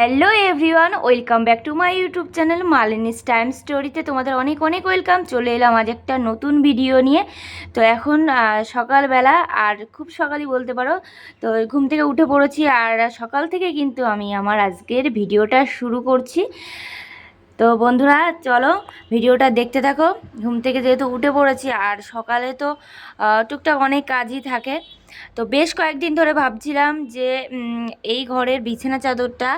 Hello everyone welcome back to my YouTube channel Malini time স্টোরিতে তোমাদের অনেক অনেক ওয়েলকাম চলে এলাম আজ একটা নতুন ভিডিও নিয়ে। তো এখন সকালবেলা, আর খুব সকালই বলতে পারো, তো ঘুম থেকে উঠে পড়েছি, আর সকাল থেকে কিন্তু আমি আমার আজকের ভিডিওটা শুরু করছি। তো বন্ধুরা, চলো ভিডিওটা দেখতে থাকো। ঘুম থেকে যেহেতু উঠে পড়েছি, আর সকালে তো টুকটাক অনেক কাজই থাকে। তো বেশ কয়েকদিন ধরে ভাবছিলাম যে এই ঘরের বিছানা চাদরটা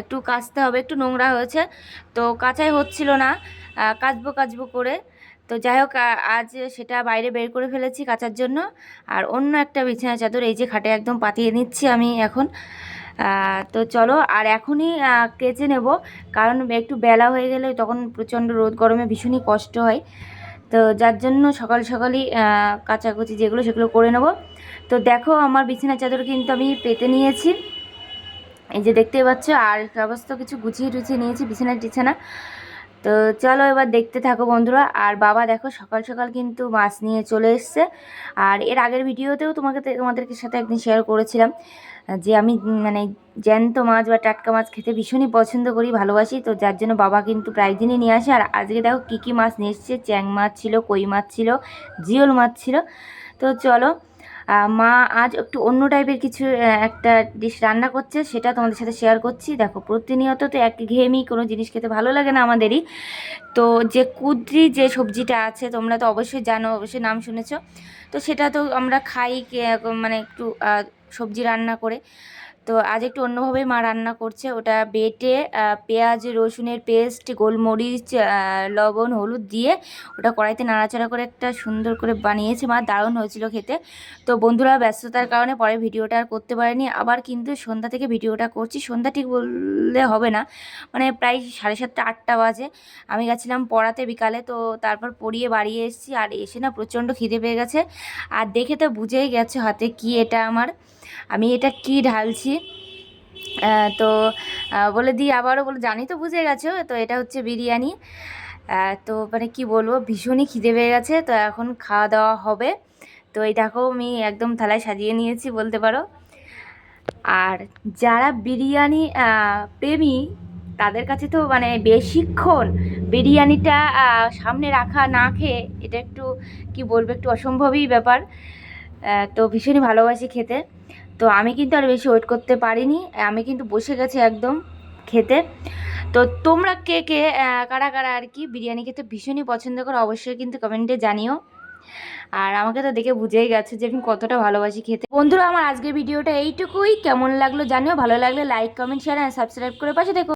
একটু কাচতে হবে, একটু নোংরা হয়েছে। তো কাচাই হচ্ছিল না কাচবো কাচবো করে। তো যাই হোক আজ সেটা বাইরে বের করে ফেলেছি কাচার জন্য। আর অন্য একটা বিছানা চাদর এই যে খাটে একদম পাতিয়ে নিচ্ছি আমি এখন। তো চলো, আর এখনই কেচে নেব। কারণ একটু বেলা হয়ে গেলে তখন প্রচণ্ড রোদ, গরমে ভীষণই কষ্ট হয়। তো যার জন্য সকাল সকালই কাচাকুচি যেগুলো সেগুলো করে নেব। তো দেখো, আমার বিছানা চাদর কিন্তু আমি পেতে নিয়েছি। এই যে দেখতে পাচ্ছ, আর সমস্ত কিছু গুছিয়ে টুছিয়ে নিয়েছি বিছানা। টিছানা তো চলো এবার দেখতে থাকো বন্ধুরা। আর বাবা দেখো সকাল সকাল কিন্তু মাছ নিয়ে চলে এসছে। আর এর আগের ভিডিওতেও তোমাকে তোমাদেরকে সাথে একদিন শেয়ার করেছিলাম, যে আমি মানে জ্যান্ত মাছ বা টাটকা মাছ খেতে ভীষণই পছন্দ করি, ভালোবাসি। তো যার জন্য বাবা কিন্তু প্রায় দিনই নিয়ে আসে। আর আজকে দেখো কী কী মাছ নিয়ে এসছে। চ্যাং মাছ ছিল, কই মাছ ছিল, জিওল মাছ ছিল। তো চলো মা আজ একটু অন্য টাইপের কিছু একটা ডিশ রান্না করছে, সেটা তোমাদের সাথে শেয়ার করছি। দেখো, প্রতিনিয়ত তো এক ঘেয়েমি কোনো জিনিস খেতে ভালো লাগে না আমাদেরই। তো যে কুদ্রি যে সবজিটা আছে, তোমরা তো অবশ্যই জানো, অবশ্যই নাম শুনেছ। তো সেটা তো আমরা খাই মানে একটু সবজি রান্না করে। তো আজ একটু অন্যভাবে মা রান্না করছে। ওটা বেটে পেঁয়াজ, রসুনের পেস্ট, গোলমরিচ লবণ, হলুদ দিয়ে ওটা কড়াইতে নাড়াচাড়া করে একটা সুন্দর করে বানিয়েছে। মা, দারুণ হয়েছিল খেতে। তো বন্ধুরা, ব্যস্ততার কারণে পরে ভিডিওটা আর করতে পারেনি। আবার কিন্তু সন্ধ্যা থেকে ভিডিওটা করছি। সন্ধ্যা ঠিক বললে হবে না। মানে প্রায় সাড়ে সাতটা, আটটা বাজে। আমি গেছিলাম পড়াতে বিকালে। তো তারপর পড়িয়ে বাড়িয়ে এসেছি। আর এসে না প্রচণ্ড খিদে পেয়ে গেছে। আর দেখে তো বুঝেই গেছে হাতে কি এটা আমার। আমি এটা কি ঢালছি? তো বলে দিই আবারও বলে, জানি তো বুঝে গেছো, তো এটা হচ্ছে বিরিয়ানি। তো মানে কি বলব, ভীষণই খিদে পেয়ে গেছে, তো এখন খাওয়া দাওয়া হবে। তো এই দেখো, আমি একদম থালায় সাজিয়ে নিয়েছি, বলতে পারো। আর যারা বিরিয়ানি প্রেমী, তাদের কাছে তো মানে বেশিক্ষণ বিরিয়ানিটা সামনে রাখা না খেয়ে, এটা একটু কি বলব, একটু অসম্ভবই ব্যাপার। তো ভীষণই ভালোবাসি খেতে। তো আমি কিন্তু আর বেশি ওয়েট করতে পারিনি। আমি কিন্তু বসে গেছি একদম খেতে। তো তোমরা কে কে কারা কারা আর কি বিরিয়ানি খেতে ভীষণই পছন্দ করো অবশ্যই কিন্তু কমেন্টে জানিও। আর আমাকে তো দেখে বুঝেই গেছে যে আমি কতটা ভালোবাসি খেতে। বন্ধুরা, আমার আজকের ভিডিওটা এইটুকুই। কেমন লাগল জানিও। ভালো লাগলে লাইক কমেন্ট শেয়ার আর সাবস্ক্রাইব করে পাশে দেখো